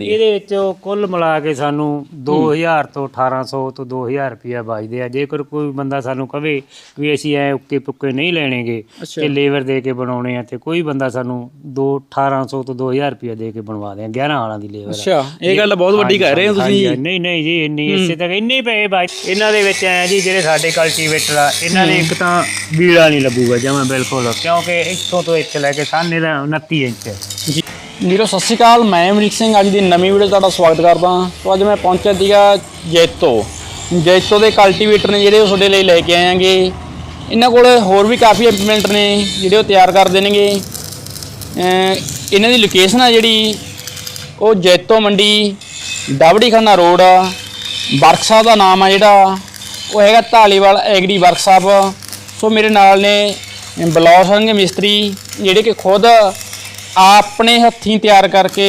ਇਹਦੇ ਵਿੱਚ ਕੁੱਲ ਮਿਲਾ ਕੇ ਸਾਨੂੰ 2000 ਤੋਂ 1800 ਤੋਂ 2000 ਰੁਪਇਆ ਬਚਦੇ ਆ। ਜੇਕਰ ਕੋਈ ਬੰਦਾ ਸਾਨੂੰ ਕਵੇ ਵੀ ਅਸੀਂ ਐ ਉੱਕੇ ਪੁੱਕੇ ਨਹੀਂ ਲੈਣੇਗੇ। ਤੇ ਲੇਬਰ ਦੇ ਕੇ ਬਣਾਉਣੇ ਆ ਤੇ ਕੋਈ ਬੰਦਾ ਸਾਨੂੰ 2 1800 ਤੋਂ 2000 ਰੁਪਇਆ ਦੇ ਕੇ ਬਣਵਾ ਦੇ 11 ਹਾਲਾਂ ਦੀ ਲੇਬਰ ਅੱਛਾ ਇਹ ਗੱਲ ਬਹੁਤ ਵੱਡੀ ਕਹਿ ਰਹੇ ਹੋ ਤੁਸੀਂ। ਨਹੀਂ ਨਹੀਂ ਜੀ ਇੰਨੀ ਇਸੇ ਤੱਕ ਇੰਨੇ ਪੈਸੇ ਬਚ ਇਹਨਾਂ ਦੇ ਵਿੱਚ ਐ ਜੀ ਜਿਹੜੇ ਸਾਡੇ ਕਲਟੀਵੇਟਰ ਆ ਇਹਨਾਂ ਦੇ ਇੱਕ ਤਾਂ ਬੀੜਾ ਨਹੀਂ ਲੱਗੂਗਾ ਜਮਾਂ ਬਿਲਕੁਲ ਕਿਉਂਕਿ ਇੱਥੋਂ ਤੋਂ ਇੱਥੇ ਲੈ ਕੇ ਸਾਹਨੇ ਦਾ 29 ਇੰਚ ਵੀਰੋ, ਸਤਿ ਸ਼੍ਰੀ ਅਕਾਲ। ਮੈਂ ਅਮਰੀਕ ਸਿੰਘ। ਅੱਜ ਦੀ ਨਵੀਂ ਵੀਡੀਓ ਤੁਹਾਡਾ ਸਵਾਗਤ ਕਰਦਾ ਹਾਂ। ਅੱਜ ਮੈਂ ਪਹੁੰਚਿਆ ਸੀਗਾ ਜੈਤੋ। ਜੈਤੋ ਦੇ ਕਲਟੀਵੇਟਰ ਨੇ ਜਿਹੜੇ ਉਹ ਤੁਹਾਡੇ ਲਈ ਲੈ ਕੇ ਆਏਾਂਗੇ ਇਹਨਾਂ ਕੋਲ ਹੋਰ ਵੀ ਕਾਫੀ ਇੰਪਲੀਮੈਂਟ ਨੇ, ਜਿਹੜੇ ਉਹ ਤਿਆਰ ਕਰ ਦੇਣਗੇ। ਇਹਨਾਂ ਦੀ ਲੋਕੇਸ਼ਨ ਆ ਜਿਹੜੀ, ਉਹ ਜੈਤੋ ਮੰਡੀ ਡਾਵੜੀ ਖਾਨਾ ਰੋਡ ਆ। ਵਰਕਸ਼ਾਪ ਦਾ ਨਾਮ ਆ ਜਿਹੜਾ। ਉਹ ਹੈਗਾ ਢਾਲੀਵਾਲ ਐਗਰੀ ਵਰਕਸ਼ਾਪ ਸੋ ਮੇਰੇ ਨਾਲ ਨੇ ਬਲੌਰ ਸਿੰਘ ਮਿਸਤਰੀ, ਜਿਹੜੇ ਕਿ ਖੁਦ ਆਪਣੇ ਹੱਥੀਂ ਤਿਆਰ ਕਰਕੇ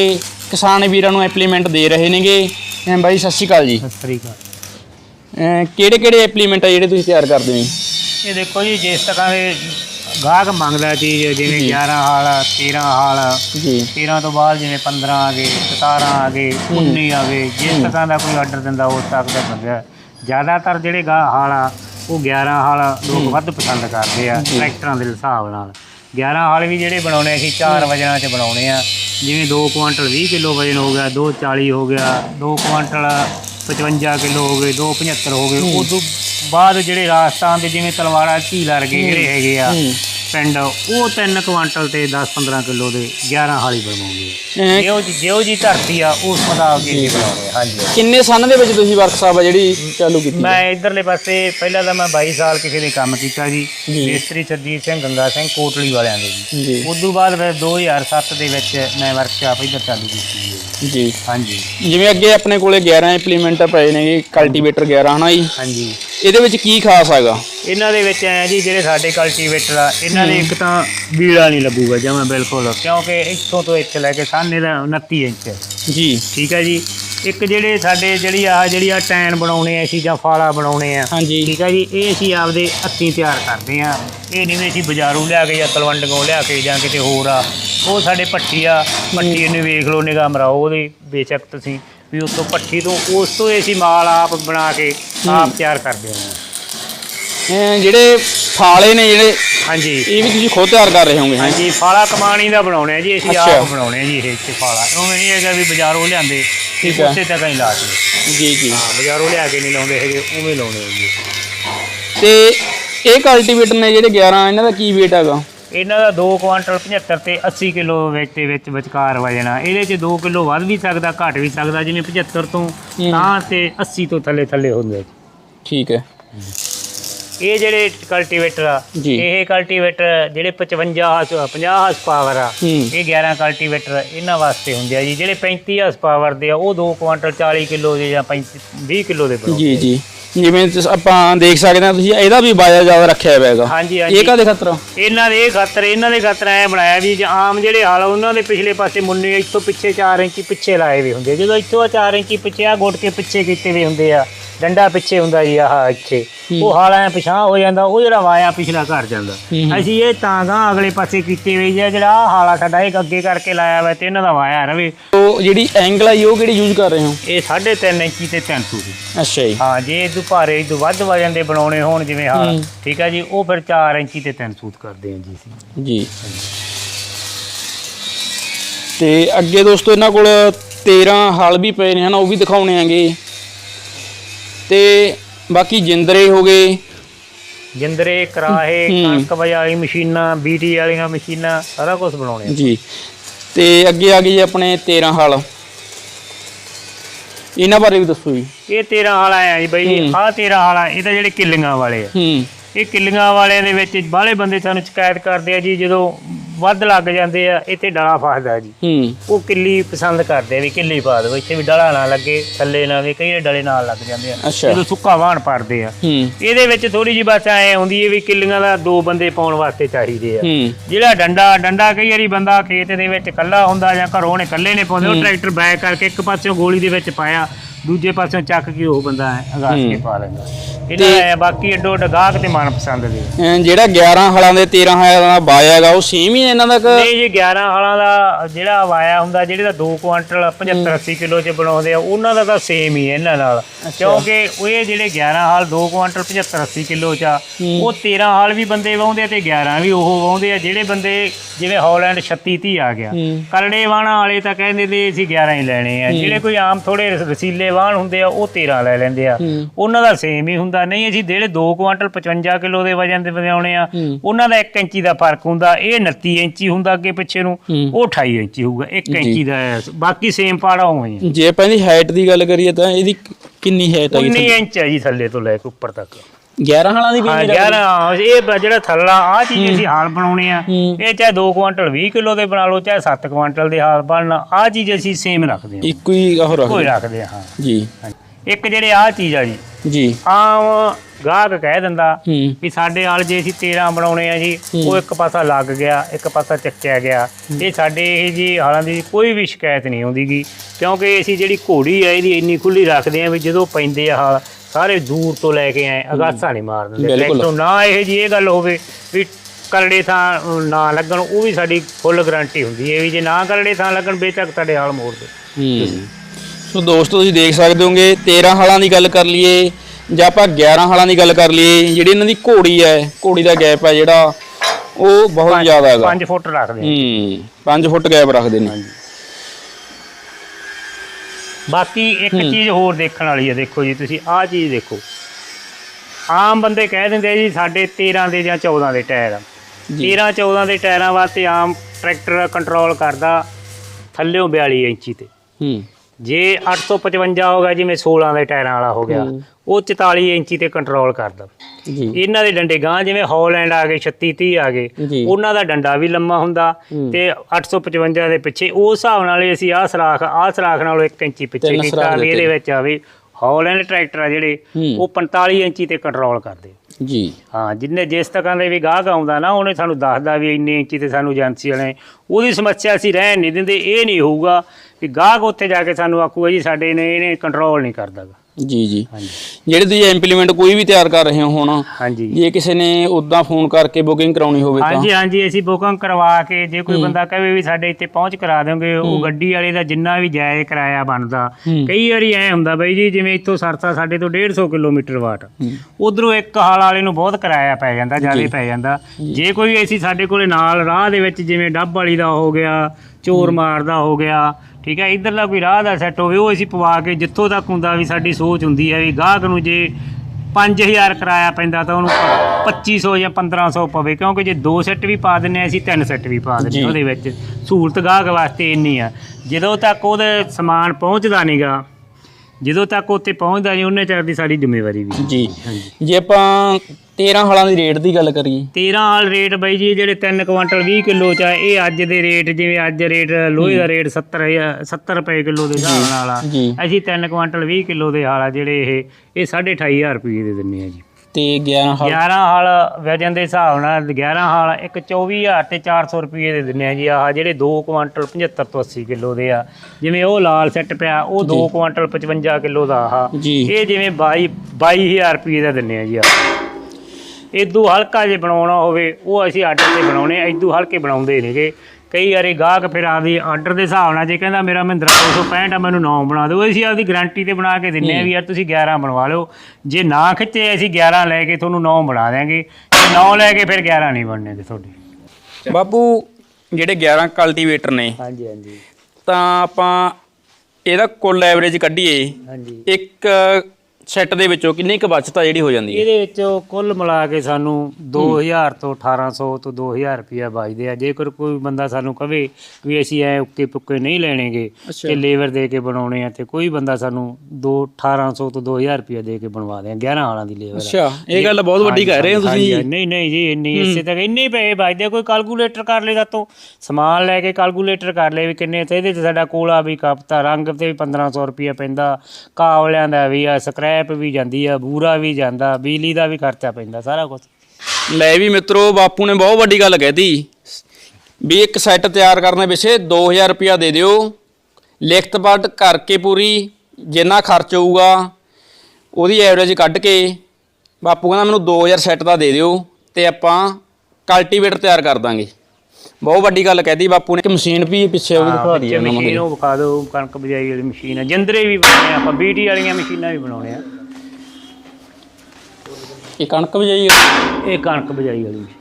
ਕਿਸਾਨ ਵੀਰਾਂ ਨੂੰ ਇੰਪਲੀਮੈਂਟ ਦੇ ਰਹੇ ਨੇਗੇ। ਅਮ ਬਾਈ ਸਤਿ ਸ਼੍ਰੀ ਅਕਾਲ ਜੀ। ਸਤਿ ਸ੍ਰੀ ਅਕਾਲ। ਕਿਹੜੇ ਕਿਹੜੇ ਇੰਪਲੀਮੈਂਟ ਆ ਜਿਹੜੇ ਤੁਸੀਂ ਤਿਆਰ ਕਰਦੇ ਹੋ? ਇਹ ਦੇਖੋ ਜੀ ਜਿਸ ਤਰ੍ਹਾਂ ਦੇ ਗਾਹਕ ਮੰਗਦਾ ਚੀਜ਼ ਜਿਵੇਂ ਜੀ। 11 ਹਾਲ 13 ਹਾਲ ਜੀ। 13 ਤੋਂ ਬਾਅਦ ਜਿਵੇਂ 15 ਆ ਗਏ 17 ਆ ਗਏ 19 ਆ ਗਏ ਜਿਸ ਤਰ੍ਹਾਂ ਦਾ ਕੋਈ ਆਰਡਰ ਦਿੰਦਾ ਉਸ ਤੱਕ ਦਾ ਬੰਦਾ ਜ਼ਿਆਦਾਤਰ ਜਿਹੜੇ ਗਾਹ ਹਾਲ ਆ ਉਹ 11 ਹਾਲ ਲੋਕ ਵੱਧ ਪਸੰਦ ਕਰਦੇ ਆ ਜੀ। ਟਰੈਕਟਰਾਂ ਦੇ ਹਿਸਾਬ ਨਾਲ। 11 ਹਾਲ ਵੀ ਜਿਹੜੇ ਬਣਾਉਣੇ ਅਸੀਂ 4 ਵਜਨਾਂ 'ਚ ਬਣਾਉਣੇ ਆ। ਜਿਵੇਂ 2 ਕੁਆਂਟਲ 20 ਕਿਲੋ ਵਜਨ ਹੋ ਗਿਆ 2 40 ਹੋ ਗਿਆ 2 ਕੁਆਂਟਲ 55 ਕਿਲੋ ਹੋ ਗਏ 2 75 ਹੋ ਗਏ। ਉਸ ਤੋਂ ਬਾਅਦ ਜਿਹੜੇ ਰਾਜਸਥਾਨ ਦੇ ਜਿਵੇਂ ਤਲਵਾੜਾ ਝੀਲਾ ਰਗੇ ਜਿਹੜੇ ਹੈਗੇ ਆ। ਪਿੰਡ ਉਹ 3 ਕੁਆਂਟਲ ਤੇ 10 15 ਕਿਲੋ ਦੇ 11 ਹਾਲੀ ਬਣਵਾਉਂਦੇ ਅਮ ਜਿਹੋ ਜੀ ਜੀ ਧਰਤੀ ਆ ਉਸ ਮੁਤਾਬਕ ਅਸੀਂ ਬਣਾਉਂਦੇ। ਹਾਂਜੀ। ਕਿੰਨੇ ਸਾਲਾਂ ਦੇ ਵਿੱਚ ਤੁਸੀਂ ਵਰਕਸ਼ਾਪ ਆ ਜਿਹੜੀ ਚਾਲੂ ਕੀਤੀ? ਮੈਂ ਇਧਰਲੇ ਪਾਸੇ ਪਹਿਲਾਂ ਤਾਂ ਮੈਂ 22 ਸਾਲ ਕਿਸੇ ਦੇ ਕੰਮ ਕੀਤਾ ਜੀ। ਜੀ। ਮਿਸਤਰੀ ਸਰਜੀਤ ਸਿੰਘ ਗੰਗਾ ਸਿੰਘ ਕੋਟਲੀ ਵਾਲਿਆਂ ਦੇ ਜੀ। ਜੀ। ਉਸ ਤੋਂ ਬਾਅਦ ਫਿਰ 2007 ਦੇ ਵਿੱਚ ਮੈਂ ਵਰਕਸ਼ਾਪ ਇੱਧਰ ਚਾਲੂ ਕੀਤੀ ਹੈ ਜੀ। ਹਾਂਜੀ। ਜਿਵੇਂ ਅੱਗੇ ਆਪਣੇ ਕੋਲੇ 11 ਇੰਪਲੀਮੈਂਟ ਪਏ ਨੇਗੇ ਕਲਟੀਵੇਟਰ 11 ਹਨਾ ਜੀ? ਹਾਂਜੀ। ਇਹਦੇ ਵਿੱਚ ਕੀ ਖਾਸ ਹੈਗਾ? ਇਹਨਾਂ ਦੇ ਵਿੱਚ ਐ ਜੀ ਜਿਹੜੇ ਸਾਡੇ ਕਲਟੀਵੇਟਰ ਆ ਇਹਨਾਂ ਦੇ ਇੱਕ ਤਾਂ ਬੀੜਾ ਨਹੀਂ ਲੱਗੂਗਾ ਜਮਾਂ ਬਿਲਕੁਲ। ਕਿਉਂਕਿ ਇੱਥੋਂ ਤੋਂ ਇੱਥੇ ਲੈ ਕੇ ਸਾਹਨੇ ਦਾ 29 ਇੰਚ ਜੀ। ਠੀਕ ਹੈ ਜੀ? ਇੱਕ ਜਿਹੜੇ ਸਾਡੇ ਜਿਹੜੀ ਆ ਜਿਹੜੀ ਆ ਟੈਨ ਬਣਾਉਣੇ ਆ ਅਸੀਂ ਜਾਂ ਫਾਲਾ ਬਣਾਉਣੇ ਆ ਹਾਂਜੀ। ਠੀਕ ਹੈ ਜੀ? ਇਹ ਅਸੀਂ ਆਪਦੇ ਹੱਥੀਂ ਤਿਆਰ ਕਰਦੇ ਆ ਇਹ ਨਹੀਂ ਵੀ ਅਸੀਂ ਬਾਜ਼ਾਰੋਂ ਲਿਆ ਕੇ ਜਾਂ ਤਲਵੰਡਗੋਂ ਲਿਆ ਕੇ ਜਾਂ ਕਿਤੇ ਹੋਰ ਆ। ਉਹ ਸਾਡੇ ਪੱਠੀ ਆ ਪੱਠੀ ਨੂੰ ਵੇਖ ਲਓ ਨਿਗਾਹ ਮਰਾਓ ਉਹਦੇ ਬੇਸ਼ੱਕ ਤੁਸੀਂ ਵੀ ਉਸ ਤੋਂ ਪੱਠੀ ਤੋਂ ਉਸ ਤੋਂ ਹੀ ਅਸੀਂ ਮਾਲ ਆਪ ਬਣਾ ਕੇ ਆਪ ਤਿਆਰ ਕਰਦੇ ਅਮ ਜਿਹੜੇ ਫਾਲੇ ਨੇ ਜਿਹੜੇ ਹਾਂਜੀ। ਇਹ ਵੀ ਤੁਸੀਂ ਖੁਦ ਤਿਆਰ ਕਰ ਰਹੇ ਹੋਗੇ ਹੈਂ? ਹਾਂਜੀ ਫਾਲਾ ਕਮਾਣੀ ਦਾ ਬਣਾਉਣੇ ਆ ਜੀ ਅਸੀਂ ਅੱਛਾ। ਆਪ ਬਣਾਉਣੇ ਆ ਜੀ ਇਹ ਤੇ ਫਾਲਾ। ਉਵੇਂ ਨਹੀਂ ਹੈਗਾ ਵੀ ਬਾਜ਼ਾਰੋਂ ਲਿਆਂਦੇ ਠੀਕ ਆ। ਉਸੇ ਤੱਕ ਹੀ ਲਾ ਕੇ। ਜੀ ਜੀ। ਹਾਂ ਬਾਜ਼ਾਰੋਂ ਲਿਆ ਕੇ ਨਹੀਂ ਲਾਉਂਦੇ ਹੈਗੇ ਉਵੇਂ ਲਾਉਣੇ ਆ ਜੀ। ਤੇ ਇਹ ਕਲਟੀਵੇਟਰ ਨੇ ਜਿਹੜੇ 11 ਇਹਨਾਂ ਦਾ ਕੀ weight ਹੈਗਾ? ਇਹਨਾਂ ਦਾ 2 ਕੁਆਂਟਲ 75 ਤੇ 80 ਕਿਲੋ ਵਿੱਚ ਦੇ ਵਿੱਚ ਵਿਚਕਾਰ ਵਜਨ ਆ ਇਹਦੇ 'ਚ 2 ਕਿਲੋ ਵੱਧ ਵੀ ਸਕਦਾ ਘਟ ਵੀ ਸਕਦਾ ਜਿਵੇਂ 75 ਤੋਂ ਹੂੰ। ਤਾਂ ਤੇ 80 ਤੋਂ ਥੱਲੇ ਥੱਲੇ ਹੁੰਦੇ ਠੀਕ ਹੈ। ਇਹ ਜਿਹੜੇ ਕਲਟੀਵੇਟਰ ਆ ਜੀ। ਇਹ ਕਲਟੀਵੇਟਰ ਜਿਹੜੇ 55 ਹਾਰਸ 50 ਹਾਰਸ ਪਾਵਰ ਆ ਹੂੰ। ਇਹ 11 ਕਲਟੀਵੇਟਰ ਇਹਨਾਂ ਵਾਸਤੇ ਹੁੰਦੇ ਆ ਜੀ। ਜਿਹੜੇ 35 ਹਾਰਸ ਪਾਵਰ ਦੇ ਆ ਉਹ 2 ਕੁਆਂਟਲ 40 ਕਿਲੋ ਦੇ ਜਾਂ 35 20 ਕਿਲੋ ਦੇ ਬਣਾਉਂਦੇ ਜੀ ਜੀ। ਜਿਵੇਂ ਤੁਸੀਂ ਆਪਾਂ ਦੇਖ ਸਕਦੇ ਹਾਂ ਤੁਸੀਂ ਇਹਦਾ ਵੀ ਬਾਜਾ ਜ਼ਿਆਦਾ ਰੱਖਿਆ ਹੋਇਆ ਹੈਗਾ। ਹਾਂਜੀ ਇਹ ਹਾਂਜੀ ਕਾਦੇ ਖਤਰ ਇਹਨਾਂ ਦੇ ਇਹ ਖਾਤਰ ਇਹਨਾਂ ਦੇ ਖਾਤਰ ਐ ਬਣਾਇਆ ਵੀ ਜੇ ਆਮ ਜਿਹੜੇ ਹਾਲ ਆ, ਉਹਨਾਂ ਦੇ ਪਿਛਲੇ ਪਾਸੇ ਮੁੰਨੇ ਇੱਥੋਂ ਪਿੱਛੇ 4 ਇੰਚੀ ਪਿੱਛੇ ਲਾਏ ਵੀ ਹੁੰਦੇ ਆ। ਜਦੋਂ ਇੱਥੋਂ ਆ 4 ਇੰਚੀ ਪਿੱਛੇ ਆ ਗੁੱਟ ਕੇ ਪਿੱਛੇ ਕੀਤੇ ਵੀ ਹੁੰਦੇ ਆ। ਡੰਡਾ ਪਿੱਛੇ ਹੁੰਦਾ ਜੀ ਆਹ ਇੱਥੇ। ਉਹ ਹਾਲ ਪਿਛਾਂ ਹੋ ਜਾਂਦਾ ਉਹ ਜਿਹੜਾ ਵਾਇਆ ਪਿਛਲਾ ਘਰ ਜਾਂਦਾ। ਹੂੰ। ਅਸੀਂ ਇਹ ਤਾਂ ਗਾਂ ਅਗਲੇ ਪਾਸੇ ਕੀਤੇ ਹੋਏ ਜਿਹੜਾ ਆਹ ਹਾਲਾ ਸਾਡਾ ਇਹ ਅੱਗੇ ਕਰਕੇ ਲਾਇਆ ਵਾ ਤੇ ਇਹਨਾਂ ਦਾ ਵਾਇਆ ਰਵੇ। ਉਹ ਜਿਹੜੀ ਐਂਗਲ ਆਈ ਉਹ ਕਿਹੜੀ ਯੂਜ਼ ਕਰ ਰਹੇ ਹੋ? ਇਹ 3.5 ਇੰਚੀ ਤੇ 300 ਦੀ। ਅੱਛਾ ਜੀ। ਹਾਂ ਜੇ ਇਹ ਤੋਂ ਭਾਰੇ ਇਹ ਤੋਂ ਵੱਧ ਵਜਨ ਦੇ ਬਣਾਉਣੇ ਹੋਣ ਜਿਵੇਂ ਹੂੰ। ਠੀਕ ਆ ਜੀ ਉਹ ਫਿਰ 4 ਇੰਚੀ ਤੇ 300 ਕਰਦੇ ਹਾਂ ਜੀ ਅਸੀਂ। ਜੀ। ਤੇ ਅੱਗੇ ਦੋਸਤੋ ਇਹਨਾਂ ਕੋਲ 13 ਹਲ ਵੀ ਪਏ ਨੇ ਹਨ ਉਹ ਵੀ ਦਿਖਾਉਣੇ ਆਂਗੇ। ਤੇ ਬਾਕੀ ਜਿੰਦਰੇ ਹੋ ਗਏ। ਜਿੰਦਰੇ ਕਰਾਹੇ। ਕਣਕ ਵਜਾਲੀ ਮਸ਼ੀਨਾਂ ਬੀਟੀ ਵਾਲੀਆਂ ਮਸ਼ੀਨਾਂ ਸਾਰਾ ਕੁਝ ਬਣਾਉਣੇ। ਜੀ। ਤੇ ਅੱਗੇ ਆ ਗਏ ਜੀ ਆਪਣੇ 13 ਹਲ। ਇਹਨਾਂ ਬਾਰੇ ਵੀ ਦੱਸੋ ਜੀ। ਇਹ 13 ਹਾਲ ਆਇਆ ਜੀ ਬਈ। ਆਹ 13 ਹਾਲ ਆ ਇਹ ਤਾਂ ਜਿਹੜੇ ਕਿੱਲੀਆਂ ਵਾਲੇ ਆ। ਹੂੰ। ਇਹ ਕਿੱਲੀਆਂ ਵਾਲਿਆਂ ਦੇ ਵਿੱਚ ਬਾਹਲੇ ਬੰਦੇ ਸਾਨੂੰ ਸ਼ਿਕਾਇਤ ਕਰਦੇ ਆ ਜੀ ਜਦੋਂ ਵੱਧ ਲੱਗ ਜਾਂਦੇ ਆ ਇੱਥੇ ਡਲਾ ਫਸਦਾ ਜੀ। ਹੂੰ। ਉਹ ਕਿੱਲੀ ਪਸੰਦ ਕਰਦੇ ਆ ਵੀ ਕਿੱਲੀ ਪਾ ਦਿਓ ਇੱਥੇ ਵੀ ਡਲਾ ਨਾ ਲੱਗੇ ਥੱਲੇ ਨਾ ਵੀ ਕਈ ਡਲੇ ਨਾਲ ਲੱਗ ਜਾਂਦੇ ਆ। ਅੱਛਾ। ਜਦੋਂ ਸੁੱਕਾ ਵਾਹਣ ਪੜਦੇ ਆ। ਹੂੰ। ਇਹਦੇ ਵਿੱਚ ਥੋੜੀ ਜਿਹੀ ਬਸ ਐ ਆਉਂਦੀ ਹੈ ਵੀ ਕਿੱਲੀਆਂ ਦਾ ਦੋ ਬੰਦੇ ਪਾਉਣ ਵਾਸਤੇ ਚਾਹੀਦੇ ਆ। ਹੂੰ। ਜਿਹੜਾ ਡੰਡਾ ਡੰਡਾ ਕਈ ਵਾਰੀ ਬੰਦਾ ਖੇਤ ਦੇ ਵਿੱਚ ਇਕੱਲਾ ਹੁੰਦਾ ਜਾਂ ਘਰੋਂ ਨੇ ਇਕੱਲੇ ਨੇ ਪਾਉਂਦੇ ਉਹ ਟਰੈਕਟਰ ਬੈਕ ਕਰਕੇ ਇੱਕ ਪਾਸਿਓਂ ਗੋਲੀ ਦੇ ਵਿੱਚ ਪਾਇਆ ਦੂਜੇ ਪਾਸੋਂ ਚੱਕ ਕੇ ਉਹ ਬੰਦਾ ਅਗਾਸ ਕੇ। ਪਾ ਲੈਂਦਾ। ਇਹਨਾਂ ਦਾ ਬਾਕੀ ਅੱਡੋ ਅੱਡ ਗਾਹਕ ਤੇ ਮਨਪਸੰਦ ਦੇ। ਜਿਹੜਾ 11 ਹਲਾਂ ਦੇ 13 ਹਲਾਂ ਦਾ ਬਾਇਆ ਹੈਗਾ ਉਹ ਸੇਮ ਹੀ ਇਹਨਾਂ ਦਾ ਕਿ ਨਹੀਂ ਜੀ 11 ਹਾਲਾਂ ਦਾ ਜਿਹੜਾ ਵਾਇਆ ਹੁੰਦਾ ਜਿਹੜੇ ਦਾ 2 ਕੁਆਂਟਲ 75 80 ਕਿਲੋ ਚ ਬਣਾਉਂਦੇ ਆ ਉਹਨਾਂ ਦਾ ਤਾਂ ਸੇਮ ਹੀ ਹੈ ਇਹਨਾਂ ਨਾਲ। ਕਿਉਂਕਿ ਉਹ ਇਹ ਜਿਹੜੇ 11 ਹਾਲ 2 ਕੁਆਂਟਲ 75 80 ਕਿਲੋ ਚ ਆ ਉਹ 13 ਹਾਲ ਵੀ ਬੰਦੇ ਵਾਉਂਦੇ ਆ ਤੇ 11 ਵੀ ਉਹ ਵਾਉਂਦੇ ਆ। ਜਿਹੜੇ ਬੰਦੇ ਜਿਵੇਂ ਹਾਲੈਂਡ 36 30 ਆ ਗਿਆ। ਕਰੜੇ ਵਾਹਣਾ ਵਾਲੇ ਤਾਂ ਕਹਿੰਦੇ ਨੇ ਅਸੀਂ 11 ਹੀ ਲੈਣੇ ਆ। ਜਿਹੜੇ ਕੋਈ ਆਮ ਥੋੜੇ ਰਸੀਲੇ ਵਾਹਣ ਹੁੰਦੇ ਆ ਉਹ 13 ਲੈ ਲੈਂਦੇ ਆ। ਉਹਨਾਂ ਦਾ ਸੇਮ ਹੀ ਹੁੰਦਾ ਨਹੀਂ ਅਸੀਂ ਜਿਹੜੇ 2 ਕੁਆਂਟਲ 55 ਕਿਲੋ ਦੇ ਵਜਨ ਦੇ ਬਣਾਉਣੇ ਆ। ਉਹਨਾਂ ਦਾ 1 ਇੰਚੀ ਦਾ ਫ਼ਰਕ ਹੁੰਦਾ ਇਹ 29 ਇੰਚੀ ਹੁੰਦਾ ਅੱਗੇ ਪਿੱਛੇ ਨੂੰ। ਉਹ 28 ਇੰਚੀ ਹੋਊਗਾ 1 ਜੀ। ਇੰਚੀ ਦਾ। ਬਾਕੀ ਸੇਮ ਪਾੜਾ ਹੋਏ ਆ ਜੇ ਆਪਾਂ ਇਹਦੀ ਹਾਈਟ ਦੀ ਗੱਲ ਕਰੀਏ ਤਾਂ ਇਹਦੀ ਕਿੰਨੀ ਹਾਈਟ ਹੈ 19 ਇੰਚ ਹੈ ਜੀ ਥੱਲੇ ਤੋਂ ਲੈ ਕੇ ਉੱਪਰ ਤੱਕ 11 ਹਲਾਂ ਦੀ ਵੀ ਹਾਂ ਇਹ ਜਿਹੜਾ ਥੱਲਾ ਆ ਚੀਜ਼ ਅਸੀਂ ਹਾਲ ਬਣਾਉਣੇ ਆ। ਹੂੰ। ਇਹ ਚਾਹੇ 2 ਕੁਆਂਟਲ 20 ਕਿਲੋ ਦੇ ਬਣਾ ਲਓ ਚਾਹੇ 7 ਕੁਆਂਟਲ ਦੇ ਹਾਲ ਬਣਨਾ ਆ ਚੀਜ਼ ਅਸੀਂ ਸੇਮ ਰੱਖਦੇ ਹਾਂ। ਇੱਕੋ ਹੀ ਉਹ ਕੋਈ ਰੱਖ ਰੱਖਦੇ ਹਾਂ ਜੀ। ਇੱਕ ਜਿਹੜੇ ਆ ਚੀਜ਼ ਆ ਜੀ ਜੀ। ਆਮ ਗਾਹਕ ਕਹਿ ਦਿੰਦਾ ਹੂੰ। ਵੀ ਸਾਡੇ ਹਾਲ ਜੇ ਅਸੀਂ 13 ਬਣਾਉਣੇ ਆ ਜੀ। ਉਹ ਇੱਕ ਪਾਸਾ ਲੱਗ ਗਿਆ ਇੱਕ ਪਾਸਾ ਚੱਕਿਆ ਗਿਆ। ਇਹ ਸਾਡੇ ਇਹ ਜੀ ਹਾਲਾਂ ਦੀ ਕੋਈ ਵੀ ਸ਼ਿਕਾਇਤ ਨਹੀਂ ਆਉਂਦੀਗੀ ਕਿਉਂਕਿ ਅਸੀਂ ਜਿਹੜੀ ਘੋੜੀ ਆ ਇਹਦੀ ਇੰਨੀ ਖੁੱਲੀ ਰੱਖਦੇ ਆ ਵੀ ਜਦੋਂ ਪੈਂਦੇ ਆ ਹਾਲ ਸਾਰੇ ਦੂਰ ਤੋਂ ਲੈ ਕੇ ਆਏ ਅਗਾਸਾ ਨਹੀਂ ਮਾਰ ਦਿੰਦੇ। ਬਿਲਕੁਲ। ਨਾ ਇਹ ਜੀ ਇਹ ਗੱਲ ਹੋਵੇ ਵੀ ਕਰੜੇ ਥਾਂ ਅ, ਨਾ ਲੱਗਣ ਉਹ ਵੀ ਸਾਡੀ ਫੁੱਲ ਗਾਰੰਟੀ ਹੁੰਦੀ ਹੈ ਵੀ ਜੇ ਨਾ ਕਰੜੇ ਥਾਂ ਲੱਗਣ ਬੇਸ਼ੱਕ ਤੁਹਾਡੇ ਹਾਲ ਮੋੜ ਦੇ ਹੂੰ। ਸੋ ਦੋਸਤੋ ਤੁਸੀਂ ਦੇਖ ਸਕਦੇ ਹੋਗੇ 13 ਹਲਾਂ ਦੀ ਗੱਲ ਕਰ ਲਈਏ ਜਾਂ ਆਪਾਂ 11 ਹਲਾਂ ਦੀ ਗੱਲ ਕਰ ਲਈਏ ਜਿਹੜੀ ਇਹਨਾਂ ਦੀ ਘੋੜੀ ਹੈ ਘੋੜੀ ਦਾ ਗੈਪ ਹੈ ਜਿਹੜਾ ਉਹ ਬਹੁਤ ਜ਼ਿਆਦਾ ਹੈਗਾ। 5 ਫੁੱਟ ਰੱਖਦੇ ਹੂੰ 5 ਫੁੱਟ ਗੈਪ ਰੱਖਦੇ ਨੇ। ਬਾਕੀ ਇੱਕ ਚੀਜ਼ ਹੋਰ ਦੇਖਣ ਵਾਲੀ ਹੈ ਦੇਖੋ ਜੀ ਤੁਸੀਂ ਆਹ ਚੀਜ਼ ਦੇਖੋ। ਆਮ ਬੰਦੇ ਕਹਿ ਦਿੰਦੇ ਆ ਜੀ ਸਾਡੇ 13 ਦੇ ਜਾਂ 14 ਦੇ ਟਾਇਰ ਆ। ਜੀ। 13 14 ਦੇ ਟਾਇਰਾਂ ਵਾਸਤੇ ਆਮ ਟਰੈਕਟਰ ਕੰਟਰੋਲ ਕਰਦਾ ਥੱਲਿਓਂ 42 ਇੰਚੀ ਤੇ। ਹੂੰ। ਜੇ 855 ਹੋ ਗਿਆ ਜਿਵੇਂ 16 ਦੇ ਟਾਇਰਾਂ ਵਾਲਾ ਹੋ ਗਿਆ। ਉਹ 44 ਇੰਚੀ ਤੇ ਕੰਟਰੋਲ ਕਰਦਾ ਜੀ ਇਹਨਾਂ ਦੇ ਡੰਡੇ ਗਾਂ ਜਿਵੇਂ ਹੌਲੈਂਡ ਆ ਗਏ 36 30 ਆ ਗਏ ਉਹਨਾਂ ਦਾ ਡੰਡਾ ਵੀ ਲੰਮਾ ਹੁੰਦਾ। ਤੇ 855 ਦੇ ਪਿੱਛੇ ਉਸ ਹਿਸਾਬ ਨਾਲ ਅਸੀਂ ਆਹ ਸਰਾਖ ਆਹ ਸਰਾਖ ਨਾਲੋਂ 1 ਇੰਚੀ ਪਿੱਛੇ ਕੀਤਾ ਵੀ ਇਹਦੇ। ਵਿੱਚ ਆਵੇ ਹੌਲੈਂਡ ਟਰੈਕਟਰ ਆ ਜਿਹੜੇ। ਉਹ 45 ਇੰਚੀ ਤੇ ਕੰਟਰੋਲ ਕਰਦੇ ਜੀ ਹਾਂ ਜਿੰਨੇ ਜਿਸ ਤੱਕਾਂ ਦੇ ਵੀ ਗਾਹਕ ਆਉਂਦਾ ਨਾ ਉਹਨੇ ਸਾਨੂੰ ਦੱਸਦਾ ਵੀ ਇੰਨੇ ਇੰਚੀ ਤੇ ਸਾਨੂੰ ਏਜੰਸੀ ਵਾਲੇ ਉਹਦੀ ਸਮੱਸਿਆ ਅਸੀਂ ਰਹਿਣ ਨਹੀਂ ਦਿੰਦੇ ਇਹ ਨਹੀਂ ਹੋਊਗਾ ਵੀ ਗਾਹਕ ਉੱਥੇ ਜਾ ਕੇ ਸਾਨੂੰ ਆਖੂਗਾ ਜੀ ਸਾਡੇ ਨੇ ਇਹਨੇ ਕੰਟਰੋਲ ਨਹੀਂ ਕਰਦਾਗਾ। ਜੀ ਜੀ। ਜਿਹੜੇ ਤੁਸੀਂ ਇੰਪਲੀਮੈਂਟ ਕੋਈ ਵੀ ਤਿਆਰ ਕਰ ਰਹੇ ਹੋ ਹੁਣ ਹਾਂਜੀ। ਜੇ ਕਿਸੇ ਨੇ ਉਦਾਂ ਫੋਨ ਕਰਕੇ ਬੁਕਿੰਗ ਕਰਾਉਣੀ ਹੋਵੇ ਤਾਂ? ਹਾਂਜੀ ਹਾਂਜੀ ਅਸੀਂ ਬੁਕਿੰਗ ਕਰਵਾ ਕੇ ਜੇ ਕੋਈ ਬੰਦਾ ਕਹੇ ਵੀ ਸਾਡੇ ਇੱਥੇ ਪਹੁੰਚ ਕਰਾ ਦੋਗੇ ਉਹ ਗੱਡੀ ਵਾਲੇ ਦਾ ਜਿੰਨਾ ਵੀ ਜਾਇਜ਼ ਕਿਰਾਇਆ ਬਣਦਾ। ਕਈ ਵਾਰੀ ਐ ਹੁੰਦਾ ਬਈ ਜੀ ਜਿਵੇਂ ਇੱਥੋਂ ਸਰਸਾ ਸਾਡੇ ਤੋਂ 150 ਕਿਲੋਮੀਟਰ ਵਾਟ। ਉਧਰੋਂ ਇੱਕ ਹਾਲ ਵਾਲੇ ਨੂੰ ਬਹੁਤ ਕਿਰਾਇਆ ਪੈ ਜਾਂਦਾ ਜ਼ਿਆਦਾ ਪੈ ਜਾਂਦਾ। ਜੇ। ਕੋਈ ਅਸੀਂ ਸਾਡੇ ਕੋਲੇ ਨਾਲ ਰਾਹ ਦੇ ਵਿੱਚ ਜਿਵੇਂ ਡੱਬ ਵਾਲੀ ਦਾ ਹੋ ਗਿਆ ਚੋਰ ਮਾਰਦਾ ਹੋ ਗਿਆ ਠੀਕ ਹੈ ਇਧਰਲਾ ਕੋਈ ਰਾਹ ਦਾ ਸੈੱਟ ਹੋਵੇ ਉਹ ਅਸੀਂ ਪਵਾ ਕੇ ਜਿੱਥੋਂ ਤੱਕ ਹੁੰਦਾ ਵੀ ਸਾਡੀ ਸੋਚ ਹੁੰਦੀ ਹੈ ਵੀ ਗਾਹਕ ਨੂੰ ਜੇ 5000 ਕਿਰਾਇਆ ਪੈਂਦਾ ਤਾਂ ਉਹਨੂੰ 2500 ਜਾਂ 1500 ਪਵੇ ਕਿਉਂਕਿ ਜੇ ਦੋ ਸੈੱਟ ਵੀ ਪਾ ਦਿੰਨੇ ਆ ਅਸੀਂ ਤਿੰਨ ਸੈੱਟ ਵੀ ਪਾ ਦਿੰਨੇ ਉਹਦੇ ਵਿੱਚ। ਸਹੂਲਤ ਗਾਹਕ ਵਾਸਤੇ ਇੰਨੀ ਆ। ਜਦੋਂ ਤੱਕ ਉਹਦੇ ਸਮਾਨ ਪਹੁੰਚਦਾ ਨਹੀਂਗਾ ਜਦੋਂ ਤੱਕ ਉੱਥੇ ਪਹੁੰਚਦਾ ਨਹੀਂ ਉਹਨੇ ਚਿਰ ਦੀ ਸਾਡੀ ਜ਼ਿੰਮੇਵਾਰੀ ਵੀ। ਜੀ। ਜੇ ਆਪਾਂ 13 ਹਲਾਂ ਦੀ ਰੇਟ ਦੀ ਗੱਲ ਕਰੀਏ। 13 ਹਾਲ ਰੇਟ ਬਾਈ ਜੀ ਜਿਹੜੇ 3 ਕੁਆਂਟਲ 20 ਕਿਲੋ ਚ ਆ ਇਹ ਅੱਜ ਦੇ ਰੇਟ ਜਿਵੇਂ ਅੱਜ ਰੇਟ ਲੋਹੇ ਦਾ ਰੇਟ 70 ਹਜ਼ਾਰ- 70 ਰੁਪਏ ਕਿਲੋ ਦੇ ਹਿਸਾਬ ਨਾਲ ਆ। ਜੀ। ਅਸੀਂ 3 ਕੁਆਂਟਲ 20 ਕਿਲੋ ਦੇ ਹਾਲ ਆ ਜਿਹੜੇ ਇਹ ਇਹ 28500 ਰੁਪਏ ਦੇ ਦਿੰਨੇ ਆ ਜੀ। ਤੇ 11 ਹਲ। 11 ਹਾਲ ਵਜਨ ਦੇ ਹਿਸਾਬ ਨਾਲ 11 ਹਾਲ ਇੱਕ 24000 ਤੇ 400 ਰੁਪਏ ਦੇ ਦਿੰਨੇ ਆ ਜੀ। ਆਹ ਜਿਹੜੇ 2 ਕੁਆਂਟਲ 75 ਤੋਂ 80 ਕਿਲੋ ਦੇ ਆ। ਜਿਵੇਂ ਉਹ ਲਾਲ ਸੈੱਟ ਪਿਆ ਉਹ 2 ਕੁਆਂਟਲ 55 ਕਿਲੋ ਦਾ ਆਹ। ਇਹ ਜਿਵੇਂ 22 22000 ਰੁਪਏ ਦਾ ਦਿੰਨੇ ਆ ਜੀ ਆ ਇਦੋਂ ਹਲਕਾ ਜੇ ਬਣਾਉਣਾ ਹੋਵੇ ਉਹ ਅਸੀਂ ਆਰਡਰ ਤੇ ਬਣਾਉਣੇ ਇਦੋਂ ਹਲਕੇ ਬਣਾਉਂਦੇ ਨੇਗੇ। ਕਈ ਵਾਰੀ ਗਾਹਕ ਫਿਰ ਆਪਦੀ ਆਰਡਰ ਦੇ ਹਿਸਾਬ ਨਾਲ ਜੇ ਕਹਿੰਦਾ ਮੇਰਾ ਮਹਿੰਦਰਾ 265 ਆ ਮੈਨੂੰ 9 ਬਣਾ ਦਿਓ। ਅਸੀਂ ਆਪਦੀ ਗਾਰੰਟੀ ਤੇ ਬਣਾ ਕੇ ਦਿੰਨੇ ਆ ਵੀ ਯਾਰ ਤੁਸੀਂ 11 ਬਣਵਾ ਲਓ। ਜੇ ਨਾ ਖਿੱਚੇ ਅਸੀਂ 11 ਲੈ ਕੇ ਤੁਹਾਨੂੰ 9 ਬਣਾ ਦਿਆਂਗੇ। ਜੇ 9 ਲੈ ਕੇ ਫਿਰ 11 ਨਹੀਂ ਬਣਨੇਗੇ ਤੁਹਾਡੇ। ਬਾਪੂ ਜਿਹੜੇ 11 ਕਲਟੀਵੇਟਰ ਨੇ ਹਾਂਜੀ ਹਾਂਜੀ। ਤਾਂ ਆਪਾਂ ਇਹਦਾ ਕੁੱਲ ਐਵਰੇਜ ਕੱਢੀਏ। ਹਾਂਜੀ। ਇੱਕ ਸੈੱਟ ਦੇ ਵਿੱਚੋਂ ਕਿੰਨੀ ਕੁ ਬਚਤ ਆ ਜਿਹੜੀ ਹੋ ਜਾਂਦੀ ਹੈ? ਇਹਦੇ ਵਿੱਚੋਂ ਕੁੱਲ ਮਿਲਾ ਕੇ ਸਾਨੂੰ 2000 ਤੋਂ 1800 ਤੋਂ 2000 ਰੁਪਇਆ ਬਚਦੇ ਆ। ਜੇਕਰ ਕੋਈ ਬੰਦਾ ਸਾਨੂੰ ਕਵੇ ਵੀ ਅਸੀਂ ਐ ਉੱਕੇ ਪੁੱਕੇ ਨਹੀਂ ਲੈਣੇਗੇ। ਤੇ ਲੇਬਰ ਦੇ ਕੇ ਬਣਾਉਣੇ ਆ ਤੇ ਕੋਈ ਬੰਦਾ ਸਾਨੂੰ 2 1800 ਤੋਂ 2000 ਰੁਪਇਆ ਦੇ ਕੇ ਬਣਵਾ ਦੇ 11 ਹਾਲਾਂ ਦੀ ਲੇਬਰ ਅੱਛਾ ਇਹ ਗੱਲ ਬਹੁਤ ਵੱਡੀ ਕਹਿ ਰਹੇ ਹੋ ਤੁਸੀਂ। ਨਹੀਂ ਨਹੀਂ ਜੀ ਇੰਨੀ ਇਸੇ ਤੱਕ ਇੰਨੇ ਪੈਸੇ ਬਚਦੇ ਕੋਈ ਕੈਲਕੂਲੇਟਰ ਕਰ ਲੇਗਾ ਤੋਂ ਸਮਾਨ ਲੈ ਕੇ ਕੈਲਕੂਲੇਟਰ ਕਰ ਲੇ ਵੀ ਕਿੰਨੇ ਤੇ ਇਹਦੇ ਤੇ ਸਾਡਾ ਕੋਲਾ ਵੀ ਕਪਤਾ ਰੰਗ ਤੇ ਵੀ 1500 ਰੁਪਇਆ ਪੈਂਦਾ ਕਾਵਲਿਆਂ ਦਾ ਵੀ ਆ ਸਕ੍ਰੈਪ ਵੀ ਜਾਂਦੀ ਆ, ਬੂਰਾ ਵੀ ਜਾਂਦਾ, ਬਿਜਲੀ ਦਾ ਵੀ ਖਰਚਾ ਪੈਂਦਾ, ਸਾਰਾ ਕੁਝ ਲੈ ਵੀ ਮਿੱਤਰੋ, ਬਾਪੂ ਨੇ ਬਹੁਤ ਵੱਡੀ ਗੱਲ ਕਹਿਤੀ ਵੀ ਇੱਕ ਸੈੱਟ ਤਿਆਰ ਕਰਨ ਦੇ ਪਿੱਛੇ 2000 ਰੁਪਇਆ ਦੇ ਦਿਓ। ਲਿਖਤ ਪੜ੍ਹ ਕਰਕੇ ਪੂਰੀ, ਜਿੰਨਾ ਖਰਚ ਹੋਊਗਾ, ਉਹਦੀ ਐਵਰੇਜ ਕੱਢ ਕੇ, ਬਾਪੂ ਕਹਿੰਦਾ ਮੈਨੂੰ 2000 ਸੈੱਟ ਦਾ ਦੇ ਦਿਓ ਤੇ ਆਪਾਂ ਕਲਟੀਵੇਟਰ ਤਿਆਰ ਕਰ ਦਾਂਗੇ। ਬਹੁਤ ਵੱਡੀ ਗੱਲ ਕਹਿਦੀ ਬਾਪੂ ਨੇ ਕਿ ਮਸ਼ੀਨ ਵੀ ਪਿੱਛੇ ਉਹ ਵੀ ਦਿਖਾ ਦਈਏ ਉਹਨਾਂ ਮਸ਼ੀਨ ਨੂੰ ਉਹ ਵਿਖਾ ਦਿਓ ਕਣਕ ਬਜਾਈ ਵਾਲੀ ਮਸ਼ੀਨ ਆ ਜਿੰਦਰੇ ਵੀ ਬਣਾਉਣੇ ਆ ਆਪਾਂ ਬੀਟੀ ਵਾਲੀਆਂ ਮਸ਼ੀਨਾਂ ਵੀ ਬਣਾਉਣੇ ਆ। ਇਹ ਕਣਕ ਬਜਾਈ ਇਹ ਕਣਕ ਬਜਾਈ ਵਾਲੀ ਮਸ਼ੀਨ।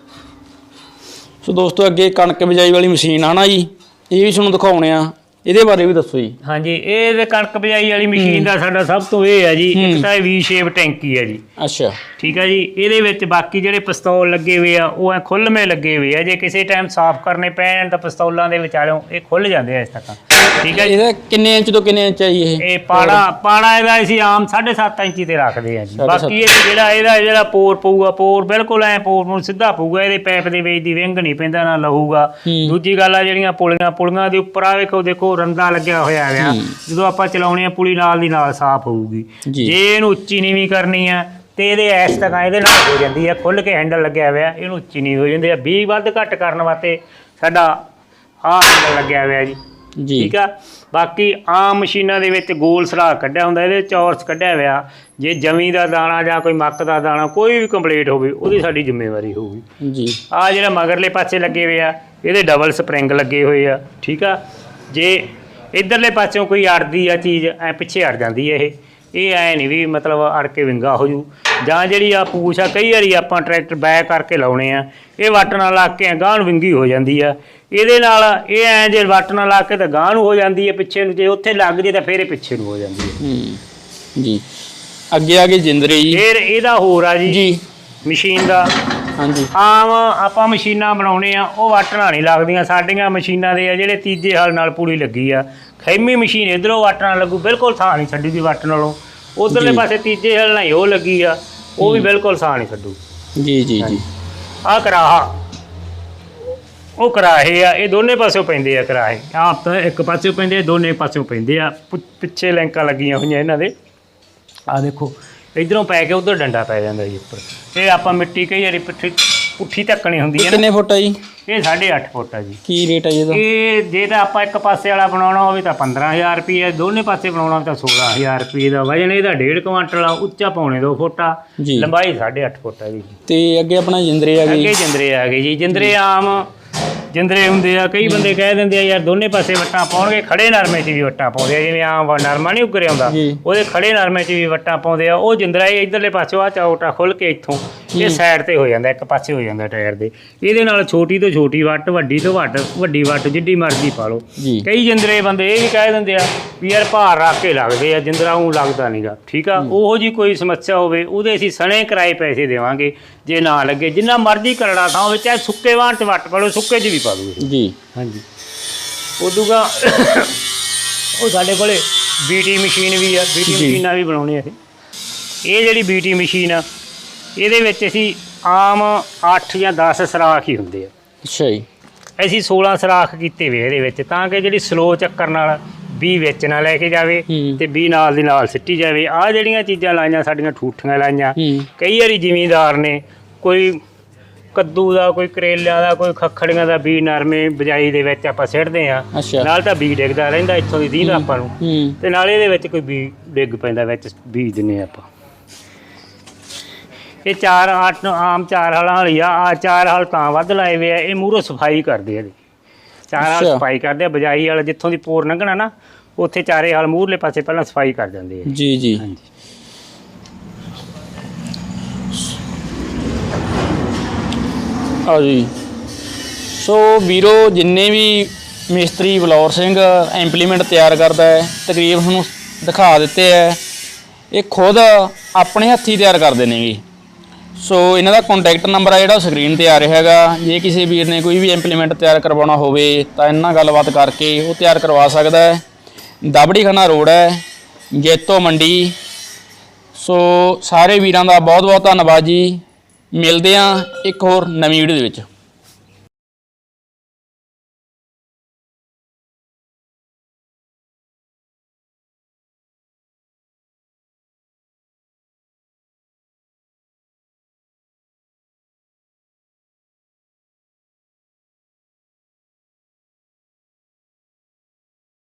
ਸੋ ਦੋਸਤੋ ਅੱਗੇ ਕਣਕ ਬਿਜਾਈ ਵਾਲੀ ਮਸ਼ੀਨ ਆ ਨਾ ਜੀ ਇਹ ਵੀ ਤੁਹਾਨੂੰ ਦਿਖਾਉਣੇ ਆ। ਇਹਦੇ ਬਾਰੇ ਵੀ ਦੱਸੋ ਜੀ। ਹਾਂਜੀ ਇਹ ਤੇ ਕਣਕ ਬਜਾਈ ਵਾਲੀ ਮਸ਼ੀਨ ਦਾ ਸਾਡਾ ਸਭ ਤੋਂ ਇਹ ਹੈ ਜੀ ਇੱਕ ਤਾਂ ਵੀ ਸ਼ੇਪ ਟੈਂਕੀ ਹੈ ਜੀ। ਅੱਛਾ। ਠੀਕ ਹੈ ਜੀ ਇਹਦੇ ਵਿੱਚ ਬਾਕੀ ਜਿਹੜੇ ਪਿਸਤੌਲ ਲੱਗੇ ਹੋਏ ਆ ਉਹ ਐ ਖੁੱਲਵੇਂ ਲੱਗੇ ਹੋਏ ਆ। ਜੇ ਕਿਸੇ ਟਾਈਮ ਸਾਫ਼ ਕਰਨੇ ਪੈਣ ਤਾਂ ਪਿਸਤੌਲਾਂ ਦੇ ਵਿਚਾਲੋਂ ਇਹ ਖੁੱਲ ਜਾਂਦੇ ਆ ਇਸ ਤਰ੍ਹਾਂ ਠੀਕ ਹੈ ਜੀ। ਇਹਦਾ ਕਿੰਨੇ ਇੰਚ ਤੋਂ ਕਿੰਨੇ ਇੰਚ ਆ ਜੀ ਇਹ? ਇਹ ਪਾੜਾ ਪਾੜਾ ਇਹਦਾ ਅਸੀਂ ਆਮ 7.5 ਇੰਚੀ ਤੇ ਰੱਖਦੇ ਆ ਜੀ। ਸਾਢੇ ਬਾਕੀ ਇਹ ਜਿਹੜਾ ਇਹਦਾ ਜਿਹੜਾ ਪੋਰ ਪਊਗਾ ਪੋਰ ਬਿਲਕੁਲ ਐ ਪੋਰ ਨੂੰ ਸਿੱਧਾ ਪਊਗਾ ਇਹਦੇ ਪੈਪ ਦੇ ਵਿੱਚ ਦੀ ਵਿੰਗ ਨਹੀਂ ਪੈਂਦਾ ਨਾ ਲਹੂਗਾ। ਹੂੰ। ਦੂਜੀ ਗੱਲ ਆ ਜਿਹੜੀਆਂ ਪੁਲੀਆਂ ਪੁਲੀਆਂ ਦੇ ਉੱਪਰ ਆ ਵੇਖੋ ਦੇਖੋ ਰੰਦਾ ਲੱਗਿਆ ਹੋਇਆ ਹੂੰ। ਜਦੋਂ ਆਪਾਂ ਚਲਾਉਣੇ ਆ ਪੁਲੀ ਨਾਲ ਦੀ ਨਾਲ ਸਾਫ਼ ਹੋਊਗੀ। ਜੀ। ਜੇ ਇਹਨੂੰ ਉੱਚੀ ਨੀਵੀਂ ਕਰਨੀ ਆ ਤੇ ਇਹਦੇ ਐਸ ਤੱਕ ਇਹਦੇ ਨਾਲ ਹੋ ਜਾਂਦੀ ਆ ਖੁੱਲ ਕੇ ਹੈਂਡਲ ਲੱਗਿਆ ਹੋਇਆ ਇਹਨੂੰ ਉੱਚੀ ਨੀਵੀਂ ਹੋ ਜਾਂਦੀ ਆ। 20 ਵੱਧ ਘੱਟ ਕਰਨ ਵਾਸਤੇ ਸਾਡਾ ਆਹ ਹੈਂਡਲ ਲੱਗਿਆ ਹੋਇਆ ਜੀ। ਠੀਕ ਆ? ਬਾਕੀ ਆਮ ਮਸ਼ੀਨਾਂ ਦੇ ਵਿੱਚ ਗੋਲ ਸਰਾਖ ਕੱਢਿਆ ਹੁੰਦਾ ਇਹਦੇ ਚੌਰਸ ਕੱਢਿਆ ਹੋਇਆ। ਜੇ ਜਮੀ ਦਾ ਦਾਣਾ ਜਾਂ ਕੋਈ ਮੱਕ ਦਾ ਦਾਣਾ ਕੋਈ ਵੀ ਕੰਪਲੀਟ ਹੋਵੇ ਉਹਦੀ ਸਾਡੀ ਜ਼ਿੰਮੇਵਾਰੀ ਹੋਊਗੀ। ਜੀ। ਆ ਜਿਹੜਾ ਮਗਰਲੇ ਪਾਸੇ ਲੱਗੇ ਹੋਏ ਆ ਇਹਦੇ ਡਬਲ ਸਪਰਿੰਗ ਲੱਗੇ ਹੋਏ ਆ ਠੀਕ ਆ? ਜੇ ਇਧਰਲੇ ਪਾਸਿਓਂ ਕੋਈ ਅੜਦੀ ਆ ਚੀਜ਼ ਐ ਪਿੱਛੇ ਅੜ ਜਾਂਦੀ ਹੈ ਇਹ। ਇਹ ਐ ਨਹੀਂ ਵੀ ਮਤਲਬ ਅੜ ਕੇ ਵਿੰਗਾ ਹੋ ਜੂ। ਜਾਂ ਜਿਹੜੀ ਆ ਪੂਛ ਆ ਕਈ ਵਾਰੀ ਆਪਾਂ ਟਰੈਕਟਰ ਬੈਕ ਕਰਕੇ ਲਾਉਣੇ ਆ। ਇਹ ਵੱਟ ਨਾਲ ਲਾ ਕੇ ਗਾਂਹ ਨੂੰ ਵਿੰਗੀ ਹੋ ਜਾਂਦੀ ਆ। ਇਹਦੇ ਨਾਲ ਇਹ ਐ ਜੇ ਵੱਟ ਨਾਲ ਲਾ ਕੇ ਤਾਂ ਗਾਂਹ ਨੂੰ ਹੋ ਜਾਂਦੀ ਹੈ ਪਿੱਛੇ ਨੂੰ। ਜੇ ਉੱਥੇ ਲੱਗ ਜੇ ਤਾਂ ਫਿਰ ਇਹ ਪਿੱਛੇ ਨੂੰ ਹੋ ਜਾਂਦੀ ਹੈ ਜੀ। ਅੱਗੇ ਆ ਗਏ ਜਿੰਦਰੇ ਜੀ। ਫਿਰ ਇਹਦਾ ਹੋਰ ਆ ਜੀ। ਜੀ। ਮਸ਼ੀਨ ਦਾ। ਹਾਂਜੀ। ਆਮ ਆਪਾਂ ਮਸ਼ੀਨਾਂ ਬਣਾਉਣੇ ਆ ਉਹ ਵੱਟ ਨਾਲ ਨਹੀਂ ਲੱਗਦੀਆਂ। ਸਾਡੀਆਂ ਮਸ਼ੀਨਾਂ ਦੇ ਆ ਜਿਹੜੇ ਤੀਜੇ ਹਲ ਨਾਲ ਪੂਰੀ ਲੱਗੀ ਆ। ਖੈਮੀ ਮਸ਼ੀਨ ਇਧਰੋਂ ਵੱਟ ਨਾਲ ਲੱਗੂ ਬਿਲਕੁਲ ਥਾਂ ਨਹੀਂ ਛੱਡੀ ਦੀ ਵੱਟ ਨਾਲੋਂ। ਉਧਰਲੇ। ਪਾਸੇ ਤੀਜੇ ਹਲ ਨਾਲ ਉਹ ਲੱਗੀ ਆ ਉਹ ਵੀ ਬਿਲਕੁਲ ਥਾਂ ਨਹੀਂ ਛੱਡੂ। ਜੀ ਜੀ ਜੀ। ਆ ਕਰਾਹਾ। ਉਹ ਕਰਾਹੇ ਆ ਇਹ ਦੋਨੇ ਪਾਸਿਓਂ ਪੈਂਦੇ ਆ ਕਰਾਹੇ। ਆਪ ਤਾਂ ਇੱਕ ਪਾਸਿਓਂ ਪੈਂਦੇ ਆ ਦੋਨੇ ਪਾਸਿਓਂ ਪੈਂਦੇ ਆ। ਪਿੱਛੇ ਲੈਂਕਾਂ ਲੱਗੀਆਂ ਹੋਈਆਂ ਇਹਨਾਂ ਦੇ। ਆ ਦੇਖੋ ਇਧਰੋਂ ਪੈ ਕੇ ਉਧਰ ਡੰਡਾ ਪੈ ਜਾਂਦਾ ਜੀ ਉੱਪਰ। ਇਹ ਆਪਾਂ ਮਿੱਟੀ ਕਈ ਵਾਰੀ ਪੁੱਠੀ ਪੁੱਠੀ ਧੱਕਣੀ ਹੁੰਦੀ ਹੈ ਕਿੰਨੇ ਫੁੱਟ ਆ ਜੀ? ਇਹ 8.5 ਫੁੱਟ ਆ ਜੀ। ਕੀ ਰੇਟ ਆ ਜੀ ਇਹਦਾ? ਇਹ ਜੇ ਤਾਂ ਆਪਾਂ ਇੱਕ ਪਾਸੇ ਵਾਲਾ ਬਣਾਉਣਾ ਹੋਵੇ ਤਾਂ 15000 ਰੁਪਏ ਦੋਨੇ ਪਾਸੇ ਬਣਾਉਣਾ ਹੋਵੇ ਤਾਂ 16000 ਰੁਪਏ ਦਾ ਵਜਨ ਇਹਦਾ 1.5 ਕੁਆਂਟਲ ਆ ਉੱਚਾ ਪੌਣੇ 2 ਫੁੱਟ ਆ। ਲੰਬਾਈ 8.5 ਫੁੱਟ ਆ ਜੀ। ਤੇ ਅੱਗੇ ਆਪਣਾ ਜਿੰਦਰੇ ਆ ਅੱਗੇ ਗਏ ਜਿੰਦਰੇ ਆ ਗਏ ਜੀ ਜਿੰਦਰੇ ਆਮ ਜਿੰਦਰੇ ਹੁੰਦੇ ਆ ਕਈ ਬੰਦੇ ਕਹਿ ਦਿੰਦੇ ਆ ਯਾਰ ਦੋਨੇ ਪਾਸੇ ਵੱਟਾਂ ਪਾਉਣਗੇ ਖੜੇ ਨਰਮੇ 'ਚ ਵੀ ਵੱਟਾਂ ਪਾਉਂਦੇ ਆ ਜਿਵੇਂ ਆਮ ਨਰਮਾ ਨਹੀਂ ਉੱਗਰੇ ਆਉਂਦਾ ਜੀ। ਉਹਦੇ ਖੜੇ ਨਰਮੇ 'ਚ ਵੀ ਵੱਟਾਂ ਪਾਉਂਦੇ ਆ ਉਹ ਜਿੰਦਰਾ ਇਹ ਇਧਰਲੇ ਪਾਸੇ ਆ ਚੌਟਾ ਖੁੱਲ ਕੇ ਇੱਥੋਂ ਇਹ ਸਾਈਡ ਤੇ ਹੋ ਜਾਂਦਾ ਇੱਕ ਪਾਸੇ ਹੋ ਜਾਂਦਾ ਟਾਇਰ ਦੇ। ਇਹਦੇ ਨਾਲ ਛੋਟੀ ਤੋਂ ਛੋਟੀ ਵੱਟ ਵੱਡੀ ਤੋਂ ਵੱਡ ਵੱਡੀ ਵੱਟ ਜਿੱਡੀ ਮਰਜ਼ੀ ਪਾ ਲਓ। ਕਈ ਜਿੰਦਰੇ ਬੰਦੇ ਇਹ ਵੀ ਕਹਿ ਦਿੰਦੇ ਆ ਵੀ ਯਾਰ ਭਾਰ ਰੱਖ ਕੇ ਲੱਗਦੇ ਆ ਜਿੰਦਰਾ ਉਹ ਲੱਗਦਾ ਨਹੀਂਗਾ ਠੀਕ ਆ? ਉਹੋ ਜੀ ਕੋਈ ਸਮੱਸਿਆ ਹੋਵੇ ਉਹਦੇ ਅਸੀਂ ਸਣੇ ਕਿਰਾਏ ਪੈਸੇ ਦੇਵਾਂਗੇ ਜੇ ਨਾ ਲੱਗੇ। ਜਿੰਨਾ ਮਰਜ਼ੀ ਕਰੜਾ ਥਾਂ ਹੋਵੇ ਚਾਹੇ ਸੁੱਕੇ ਵਾਹਣ ਚ ਵੱਟ ਪਾ ਲਓ ਸੁੱਕੇ ਚ ਵੀ ਪਾ ਦੂਗੇ ਜੀ। ਹਾਂਜੀ। ਉਦੂਗਾ ਉਹ ਸਾਡੇ ਕੋਲੇ ਬੀਟੀ ਮਸ਼ੀਨ ਵੀ ਆ ਬੀਟੀ। ਮਸ਼ੀਨਾਂ ਵੀ ਬਣਾਉਣੀ ਅਸੀਂ ਇਹ ਜਿਹੜੀ ਬੀਟੀ ਮਸ਼ੀਨ ਆ ਇਹਦੇ ਵਿੱਚ ਅਸੀਂ ਆਮ 8 ਜਾਂ 10 ਸਰਾਖ ਹੀ ਹੁੰਦੇ ਆ। ਅੱਛਾ ਜੀ। ਅਸੀਂ 16 ਸਰਾਖ ਕੀਤੇ ਵੇ ਇਹਦੇ ਵਿੱਚ ਤਾਂ ਕਿ ਜਿਹੜੀ ਸਲੋ ਚੱਕਰ ਨਾਲ ਵੀ ਵਿੱਚ ਨਾ ਲੈ ਕੇ ਜਾਵੇ। ਤੇ ਵੀ ਨਾਲ ਦੀ ਨਾਲ ਸਿੱਟੀ ਜਾਵੇ। ਆਹ ਜਿਹੜੀਆਂ ਚੀਜ਼ਾਂ ਲਾਈਆਂ ਸਾਡੀਆਂ ਠੂਠੀਆਂ ਲਾਈਆਂ ਕਈ ਵਾਰੀ ਜ਼ਿਮੀਂਦਾਰ ਨੇ ਕੋਈ ਕੱਦੂ ਦਾ ਕੋਈ ਕਰੇਲਿਆਂ ਦਾ ਕੋਈ ਖੱਖੜੀਆਂ ਦਾ ਬੀ ਨਰਮੇ ਬਜਾਈ ਦੇ ਵਿੱਚ ਆਪਾਂ ਸਿੱਟਦੇ ਆ ਨਾਲ ਤਾਂ ਬੀ ਡਿੱਗਦਾ ਰਹਿੰਦਾ ਇੱਥੋਂ ਦੀ ਦੀਨ ਆਪਾਂ ਨੂੰ। ਤੇ ਨਾਲ ਇਹਦੇ ਵਿੱਚ ਕੋਈ ਬੀ ਡਿੱਗ ਪੈਂਦਾ ਵਿੱਚ ਬੀਜ ਦਿੰਨੇ ਆਪਾਂ। ਇਹ ਚਾਰ ਅੱਠ ਆਮ ਚਾਰ ਹਲਾਂ ਵਾਲੀ ਆ ਆ ਚਾਰ ਹਲ ਤਾਂ ਵੱਧ ਲਾਏ ਵੇ ਆ ਇਹ ਮੂਹਰੋਂ ਸਫ਼ਾਈ ਕਰਦੇ ਆ ਇਹਦੀ। ਚਾਰ ਹਲ ਅੱਛਾ। ਸਫ਼ਾਈ ਕਰਦੇ ਆ ਬਜਾਈ ਵਾਲਾ ਜਿੱਥੋਂ ਦੀ ਪੋਰ ਲੰਘਣਾ ਨਾ ਉੱਥੇ ਚਾਰੇ ਹਲ ਮੂਹਰਲੇ ਪਾਸੇ ਪਹਿਲਾਂ ਸਫ਼ਾਈ ਕਰ ਜਾਂਦੇ ਆ। ਜੀ ਜੀ। ਹਾਂਜੀ। ਆ ਜੀ। ਸੋ ਵੀਰੋ ਜਿੰਨੇ ਵੀ ਮਿਸਤਰੀ ਬਲੌਰ ਸਿੰਘ ਇੰਪਲੀਮੈਂਟ ਤਿਆਰ ਕਰਦਾ ਹੈ ਤਕਰੀਬਨ ਤੁਹਾਨੂੰ ਦਿਖਾ ਦਿੱਤੇ ਹੈ ਇਹ ਖੁਦ ਆਪਣੇ ਹੱਥੀ ਤਿਆਰ ਕਰਦੇ ਨੇਗੇ। ਸੋ ਇਹਨਾਂ ਦਾ ਕੰਟੈਕਟ ਨੰਬਰ ਆ ਜਿਹੜਾ ਸਕਰੀਨ ਤੇ ਆ ਰਿਹਾ ਹੈਗਾ। ਜੇ ਕਿਸੇ ਵੀਰ ਨੇ ਕੋਈ ਵੀ ਇੰਪਲੀਮੈਂਟ ਤਿਆਰ ਕਰਵਾਉਣਾ ਹੋਵੇ, ਤਾਂ ਇਹਨਾਂ ਗੱਲਬਾਤ ਕਰਕੇ ਉਹ ਤਿਆਰ ਕਰਵਾ ਸਕਦਾ ਹੈ। ਦਬੜੀ ਖੰਨਾ ਰੋਡ ਹੈ ਜੇਤੋ ਮੰਡੀ। ਸੋ ਸਾਰੇ ਵੀਰਾਂ ਦਾ ਬਹੁਤ ਬਹੁਤ ਧੰਨਵਾਦ ਜੀ। ਮਿਲਦੇ ਹਾਂ ਇੱਕ ਹੋਰ ਨਵੀਂ ਵੀਡੀਓ ਦੇ ਵਿੱਚ।